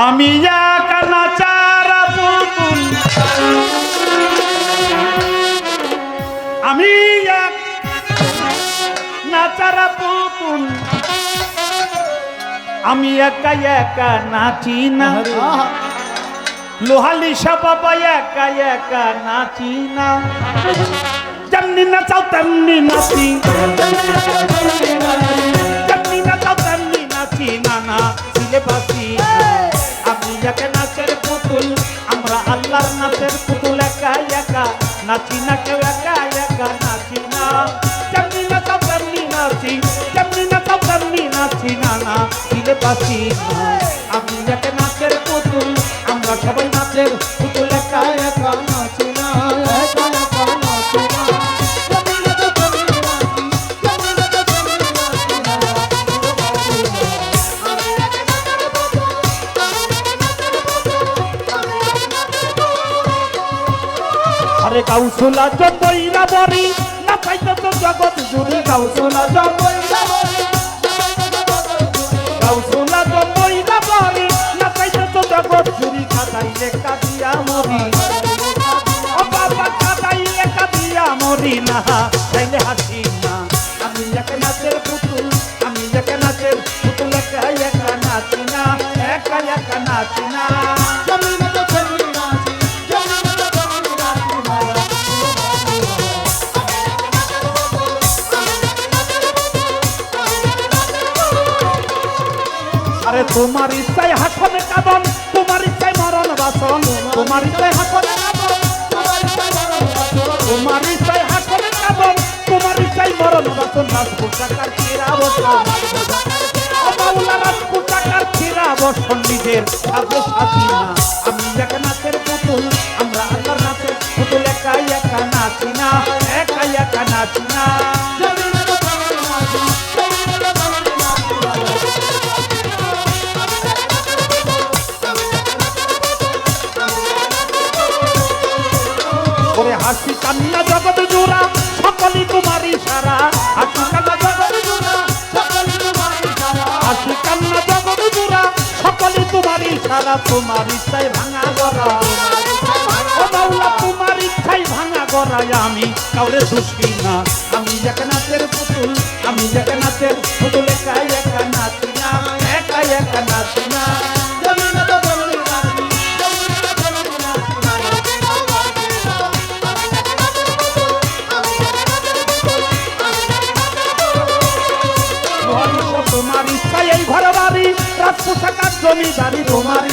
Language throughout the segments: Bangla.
আমি আমি এক একা নাচি না। লোহালি বাবা একা একা নাচি না। যেমনি নাচাও তেমনি নাচি। যেমনি নাচাও তেমনি নাচি না না যাকে নাচের পুতুল। আমরা আল্লাহর নাচের পুতুল, একা একা। নাচি না কেউ, একা একা নাচি না। যেমনি তো তেমনি নাচি। যেমনি তো তেমনি নাচি না না। সিলে বাসি আমি যাকে নাচের পুতুল, আমরা সবাই নাচের আরে কাউসুলা জবইরা বরি না পাইতো তো জগৎ জুড়ে কাউসুলা জবইরা বরি কাউসুলা জবইরা বরি না পাইতো তো জগৎ জুড়ে খাতাইলে কাদিয়া মরি। ও বাবা খাতাইলে কাদিয়া মরি না। তাইলে হাসি না। আমি যাকে নাচের পুতুল, আমি যাকে নাচের পুতুল একা একা নাচি না একা একা নাচি না। তোমার ইচ্ছায় হাসনে কাবন তোমার ইচ্ছায় মরণ বাসন, তোমার ইচ্ছায় হাসনে তোমার ইচ্ছায় হাসনে কাবন তোমার ইচ্ছায় মরণ বাসন নিজের আমি নাচের পুতুল, আমরা নাচের পুতুল একা একা ইশারা তোমার ইচ্ছায় ভাঙা গড়া। ও মাওলা তোমার ইচ্ছায় ভাঙা গড়ায় আমি কাউরে দুষি না। আমি জগন্নাথের পুতুল, আমি জগন্নাথের পুতুল, একা একা নাচি না, একা একা নাচি রাত পোশাকার জমিদারি তোমার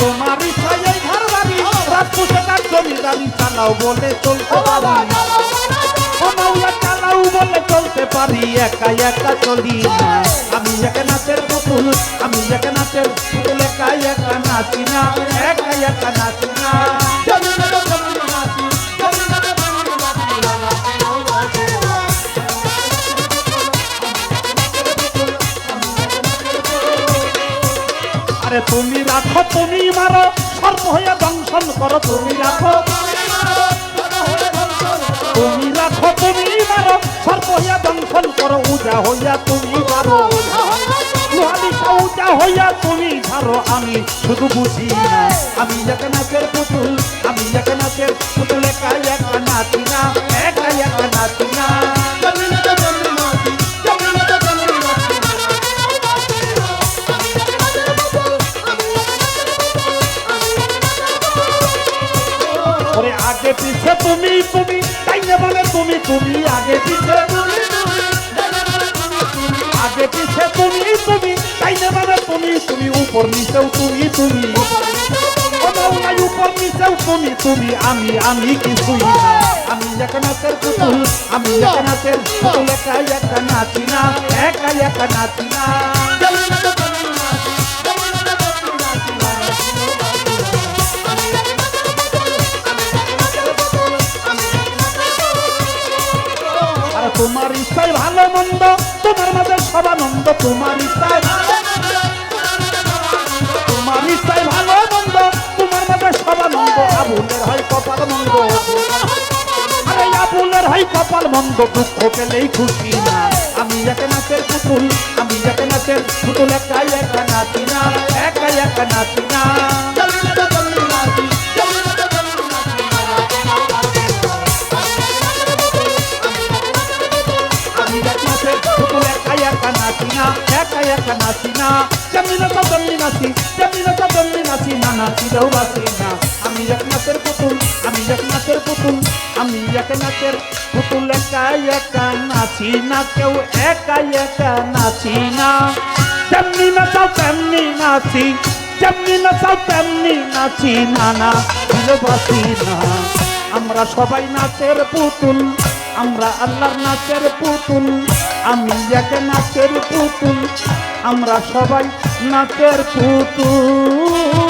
তোমার ইচ্ছায় ঘর বাড়ি রাত পোশাকার জমিদারি চালাও বলে চলতে বলে চলতে পারি, একা একা চলি আমি একা নাচের পুতুল, আমি একা নাচের একা একা নাচি না, একা একা নাচি না। আরে তুমি রাখো, তুমি মারো সর্ব হইয়া দংশন করো, তুমি রাখো। তুমি রাখো, তুমি মারো সর্ব হইয়া দংশন করো, উজা হইয়া তুমি মারো। উজা হইয়া তুমি ছাড়ো আমি শুধু বুঝি আমি যাকে নাচের পুতুল, আমি যাকে নাচের পুতুল, একা একা নাচি না, একা একা নাচি তুমি তুমি, তাই না বলে তুমি তুমি আগে পিছে আগে পিছে তুমি তুমি, তাই না বলে তুমি তুমি উপর নিচেও তুমি তুমি। উপর নিচেও তুমি তুমি, আমি আমি আমি একা নাচের পুতুল, আমি একা নাচের পুতুল একা একা নাচি না একা একা নাচি মন্দ তোমার মাঝে সবানন্দ তোমার ইচ্ছায় তোমার ইচ্ছায় ভালো মন্দ, তোমার মাঝে সবানন্দ আবুলের হয় কপাল মন্দ। আরে আবুলের হয় কপাল মন্দ, দুঃখ পেলেই খুশি না। আমি যাকে নাচের পুতুল, আমি যাকে নাচের পুতুল একা একা নাচি না একা একা নাচি না। নাচি না। নাচা তেমনি নাচি না নাচিলেও একা নাচি না, কেউ নাচি না। না না বাসি না। আমরা সবাই নাচের পুতুল আমরা আল্লাহর নাচের পুতুল আমি এক নাচের পুতুল আমরা সবাই নাচের পুতুল।